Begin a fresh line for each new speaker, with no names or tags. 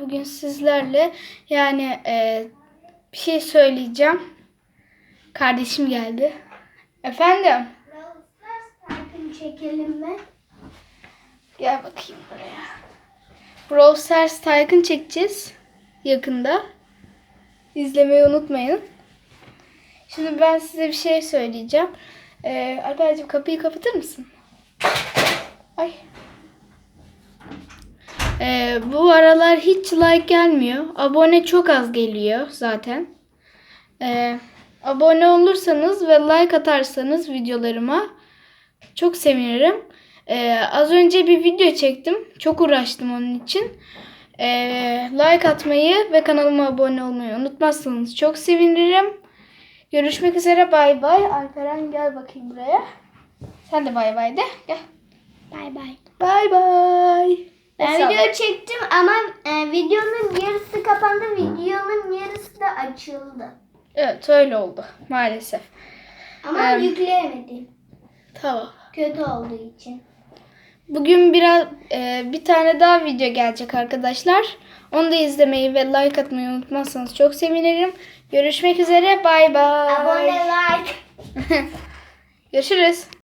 Bugün sizlerle yani e, bir şey söyleyeceğim. Kardeşim geldi. Efendim?
Takım çekelim mi?
Gel bakayım buraya. Brawl Stars Tycoon çekeceğiz yakında. İzlemeyi unutmayın. Şimdi ben size bir şey söyleyeceğim. Ee, Alperciğim kapıyı kapatır mısın? Ee, bu aralar hiç like gelmiyor. Abone çok az geliyor zaten. Ee, abone olursanız ve like atarsanız videolarıma çok sevinirim. Ee, az önce bir video çektim. Çok uğraştım onun için. Ee, like atmayı ve kanalıma abone olmayı unutmazsanız çok sevinirim. Görüşmek üzere bay bay. Alperen gel bakayım buraya. Sen de bay bay de. Gel.
Bay bay.
Bay bay.
Video çektim ama e, videonun yarısı kapandı, videonun yarısı da açıldı.
Evet öyle oldu maalesef.
Ama
Em.
yükleyemedim.
Tamam.
Kötü olduğu için.
Bugün biraz e, bir tane daha video gelecek arkadaşlar. Onu da izlemeyi ve like atmayı unutmazsanız çok sevinirim. Görüşmek üzere. Bay bay.
Abone like.
Görüşürüz.